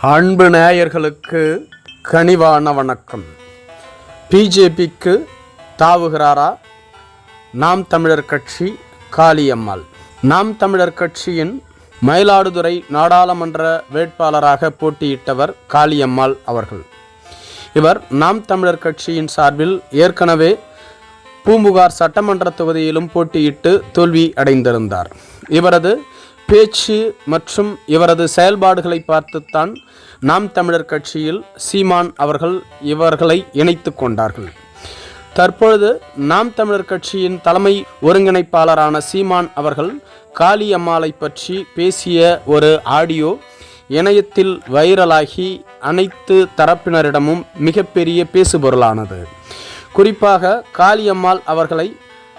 அன்பு நேயர்களுக்கு கனிவான வணக்கம். பிஜேபிக்கு தாவுகிறாரா? நாம் தமிழர் கட்சி காளியம்மாள். நாம் தமிழர் கட்சியின் மயிலாடுதுறை நாடாளுமன்ற வேட்பாளராக போட்டியிட்டவர் காளியம்மாள் அவர்கள். இவர் நாம் தமிழர் கட்சியின் சார்பில் ஏற்கனவே பூம்புகார் சட்டமன்ற தொகுதியிலும் போட்டியிட்டு தோல்வி அடைந்திருந்தார். இவரது பேச்சு மற்றும் இவரது செயல்பாடுகளை பார்த்துத்தான் நாம் தமிழர் கட்சியில் சீமான் அவர்கள் இவர்களை இணைத்து கொண்டார்கள். தற்பொழுது நாம் தமிழர் கட்சியின் தலைமை ஒருங்கிணைப்பாளரான சீமான் அவர்கள் காளி அம்மாளை பற்றி பேசிய ஒரு ஆடியோ இணையத்தில் வைரலாகி அனைத்து தரப்பினரிடமும் மிகப்பெரிய பேசுபொருளானது. குறிப்பாக காளியம்மாள் அவர்களை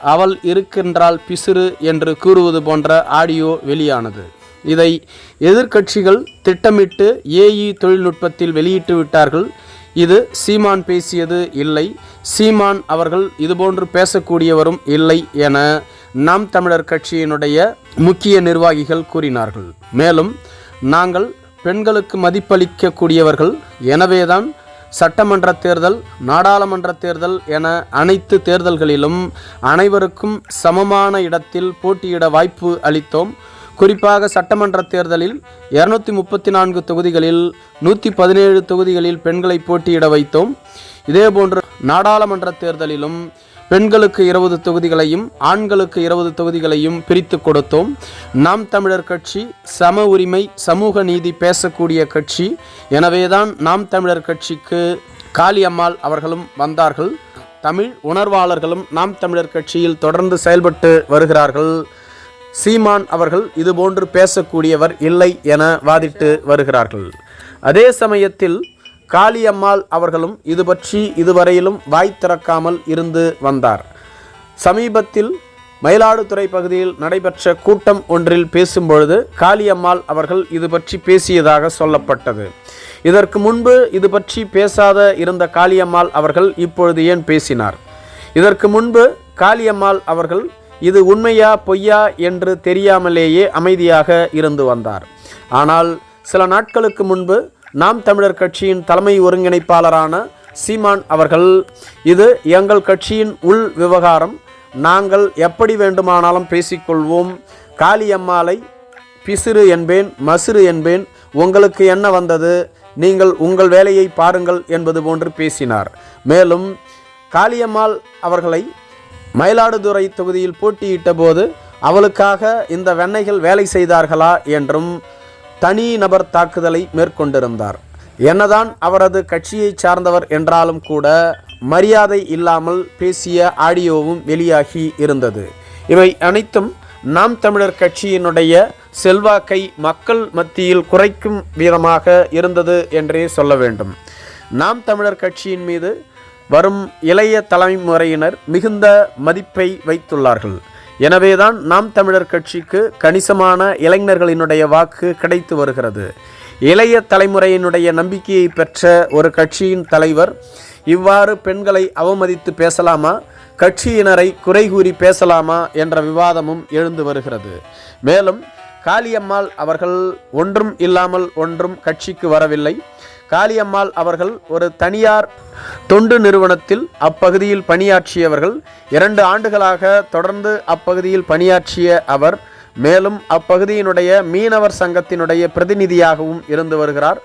அவள் இருக்கின்றாள் பிசிறு என்று கூறுவது போன்ற ஆடியோ வெளியானது. இதை எதிர்க்கட்சிகள் திட்டமிட்டு ஏஇ தொழில்நுட்பத்தில் வெளியிட்டு விட்டார்கள். இது சீமான் பேசியது இல்லை. சீமான் அவர்கள் இதுபோன்று பேசக்கூடியவரும் இல்லை என நாம் தமிழர் கட்சியினுடைய முக்கிய நிர்வாகிகள் கூறினார்கள். மேலும் நாங்கள் பெண்களுக்கு மதிப்பளிக்கக்கூடியவர்கள். எனவேதான் சட்டமன்ற தேர்தல் நாடாளுமன்ற தேர்தல் என அனைத்து தேர்தல்களிலும் அனைவருக்கும் சமமான இடத்தில் போட்டியிட வாய்ப்பு அளித்தோம். குறிப்பாக சட்டமன்ற தேர்தலில் இருநூத்தி முப்பத்தி நான்கு தொகுதிகளில் நூற்றி பதினேழு தொகுதிகளில் பெண்களை போட்டியிட வைத்தோம். இதேபோன்று நாடாளுமன்ற தேர்தலிலும் பெண்களுக்கு இருபது தொகுதிகளையும் ஆண்களுக்கு இருபது தொகுதிகளையும் பிரித்து கொடுத்தோம். நாம் தமிழர் கட்சி சம உரிமை சமூக நீதி பேசக்கூடிய கட்சி. எனவேதான் நாம் தமிழர் கட்சிக்கு காளியம்மாள் அவர்களும் வந்தார்கள். தமிழ் உணர்வாளர்களும் நாம் தமிழர் கட்சியில் தொடர்ந்து செயல்பட்டு வருகிறார்கள். சீமான் அவர்கள் இதுபோன்று பேசக்கூடியவர் இல்லை என வாதிட்டு வருகிறார்கள். அதே சமயத்தில் காளியம்மாள் அவர்களும் இது பற்றி இதுவரையிலும் வாய் திறக்காமல் இருந்து வந்தார். சமீபத்தில் மயிலாடுதுறை பகுதியில் நடைபெற்ற கூட்டம் ஒன்றில் பேசும்பொழுது காளியம்மாள் அவர்கள் இது பற்றி பேசியதாக சொல்லப்பட்டது. இதற்கு முன்பு இது பற்றி பேசாத இருந்த காளியம்மாள் அவர்கள் இப்பொழுது ஏன் பேசினார்? இதற்கு முன்பு காளியம்மாள் அவர்கள் இது உண்மையா பொய்யா என்று தெரியாமலேயே அமைதியாக இருந்து வந்தார். ஆனால் சில நாட்களுக்கு முன்பு நாம் தமிழர் கட்சியின் தலைமை ஒருங்கிணைப்பாளரான சீமான் அவர்கள் இது எங்கள் கட்சியின் உள் விவகாரம். நாங்கள் எப்படி வேண்டுமானாலும் பேசிக்கொள்வோம். காளியம்மாளை பிசிறு என்பேன் மசிறு என்பேன் உங்களுக்கு என்ன வந்தது? நீங்கள் உங்கள் வேலையை பாருங்கள் என்பது போன்று பேசினார். மேலும் காளியம்மாள் அவர்களை மயிலாடுதுறை தொகுதியில் போட்டியிட்ட போது அவளுக்காக இந்த வெண்ணைகள் வேலை செய்தார்களா என்றும் தனி நபர் தாக்குதலை மேற்கொண்டிருந்தார். என்னதான் அவரது கட்சியை சார்ந்தவர் என்றாலும் கூட மரியாதை இல்லாமல் பேசிய ஆடியோவும் வெளியாகி இருந்தது. இவை அனைத்தும் நாம் தமிழர் கட்சியினுடைய செல்வாக்கை மக்கள் மத்தியில் குறைக்கும் விதமாக இருந்தது என்றே சொல்ல வேண்டும். நாம் தமிழர் கட்சியின் மீது வரும் இளைய தலைமுறையினர் மிகுந்த மதிப்பை வைத்துள்ளார்கள். எனவேதான் நாம் தமிழர் கட்சிக்கு கணிசமான இளைஞர்களினுடைய வாக்கு கிடைத்து வருகிறது. இளைய தலைமுறையினுடைய நம்பிக்கையை பெற்ற ஒரு கட்சியின் தலைவர் இவ்வாறு பெண்களை அவமதித்து பேசலாமா? கட்சியினரை குறை கூறி பேசலாமா? என்ற விவாதமும் எழுந்து வருகிறது. மேலும் காளியம்மாள் அவர்கள் ஒன்றும் இல்லாமல் ஒன்றும் கட்சிக்கு வரவில்லை. காளியம்மாள் அவர்கள் ஒரு தனியார் தொண்டு நிறுவனத்தில் அப்பகுதியில் பணியாற்றியவர்கள். இரண்டு ஆண்டுகளாக தொடர்ந்து அப்பகுதியில் பணியாற்றிய அவர் மேலும் அப்பகுதியினுடைய மீனவர் சங்கத்தினுடைய பிரதிநிதியாகவும் இருந்து வருகிறார்.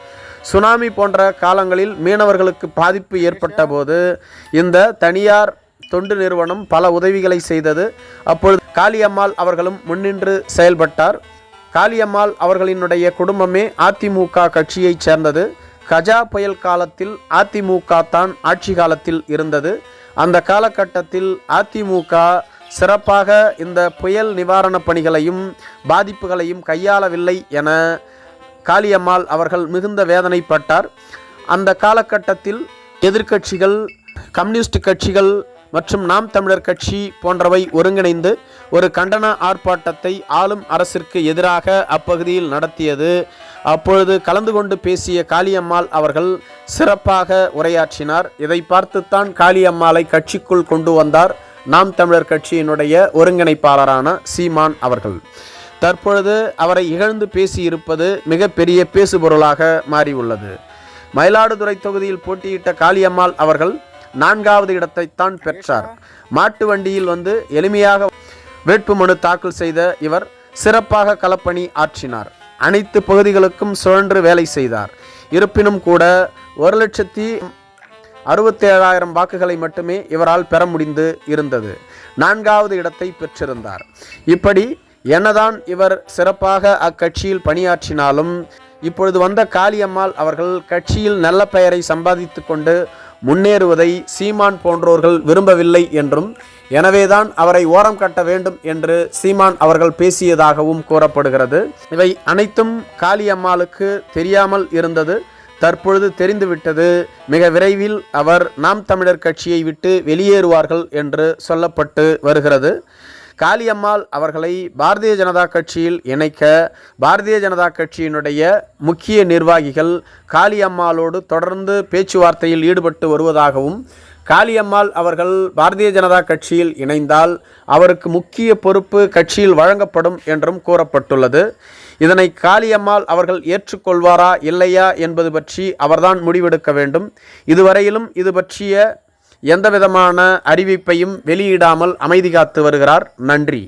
சுனாமி போன்ற காலங்களில் மீனவர்களுக்கு பாதிப்பு ஏற்பட்ட போது இந்த தனியார் தொண்டு நிறுவனம் பல உதவிகளை செய்தது. அப்பொழுது காளியம்மாள் அவர்களும் முன்னின்று செயல்பட்டார். காளியம்மாள் அவர்களினுடைய குடும்பமே அதிமுக கட்சியைச் சேர்ந்தது. கஜா புயல் காலத்தில் அதிமுக தான் ஆட்சி காலத்தில் இருந்தது. அந்த காலகட்டத்தில் அதிமுக சிறப்பாக இந்த புயல் நிவாரணப் பணிகளையும் பாதிப்புகளையும் கையாளவில்லை என காளியம்மாள் அவர்கள் மிகுந்த வேதனைப்பட்டார். அந்த காலகட்டத்தில் எதிர்க்கட்சிகள் கம்யூனிஸ்ட் கட்சிகள் மற்றும் நாம் தமிழர் கட்சி போன்றவை ஒருங்கிணைந்து ஒரு கண்டன ஆர்ப்பாட்டத்தை ஆளும் அரசிற்கு எதிராக அப்பகுதியில் நடத்தியது. அப்பொழுது கலந்து கொண்டு பேசிய காளியம்மாள் அவர்கள் சிறப்பாக உரையாற்றினார். இதை பார்த்துத்தான் காளியம்மாளை கட்சிக்குள் கொண்டு வந்தார். நாம் தமிழர் கட்சியினுடைய ஒருங்கிணைப்பாளரான சீமான் அவர்கள். தற்பொழுது அவரை இகழ்ந்து பேசியிருப்பது மிகப்பெரிய பேசுபொருளாக மாறியுள்ளது. மயிலாடுதுறை தொகுதியில் போட்டியிட்ட காளியம்மாள் அவர்கள் நான்காவது இடத்தைத்தான் பெற்றார். மாட்டு வண்டியில் வந்து எளிமையாக வேட்புமனு தாக்கல் செய்த இவர் சிறப்பாக களப்பணி ஆற்றினார். அனைத்து பகுதிகளுக்கும் சுழன்று வேலை செய்தார். இருப்பினும் கூட ஒரு லட்சத்தி அறுபத்தேழாயிரம் வாக்குகளை மட்டுமே இவரால் பெற முடிந்து இருந்தது. நான்காவது இடத்தை பெற்றிருந்தார். இப்படி என்னதான் இவர் சிறப்பாக அக்கட்சியில் பணியாற்றினாலும் இப்பொழுது வந்த காளியம்மாள் அவர்கள் கட்சியில் நல்ல பெயரை சம்பாதித்து கொண்டு முன்னேறுவதை சீமான் போன்றோர்கள் விரும்பவில்லை என்றும் எனவேதான் அவரை ஓரம் கட்ட வேண்டும் என்று சீமான் அவர்கள் பேசியதாகவும் கூறப்படுகிறது. இவை அனைத்தும் காளியம்மாளுக்கு தெரியாமல் இருந்தது. தற்பொழுது தெரிந்துவிட்டது. மிக விரைவில் அவர் நாம் தமிழர் கட்சியை விட்டு வெளியேறுவார்கள் என்று சொல்லப்பட்டு வருகிறது. காளியம்மாள் அவர்களை பாரதிய ஜனதா கட்சியில் இணைக்க பாரதிய ஜனதா கட்சியினுடைய முக்கிய நிர்வாகிகள் காளியம்மாளோடு தொடர்ந்து பேச்சுவார்த்தையில் ஈடுபட்டு வருவதாகவும் காளியம்மாள் அவர்கள் பாரதிய ஜனதா கட்சியில் இணைந்தால் அவருக்கு முக்கிய பொறுப்பு கட்சியில் வழங்கப்படும் என்றும் கூறப்பட்டுள்ளது. இதனை காளியம்மாள் அவர்கள் ஏற்றுக்கொள்வாரா இல்லையா என்பது பற்றி அவர்தான் முடிவெடுக்க வேண்டும். இதுவரையிலும் இது பற்றிய எந்தவிதமான அறிவிப்பையும் வெளியிடாமல் அமைதி காத்து வருகிறார். நன்றி.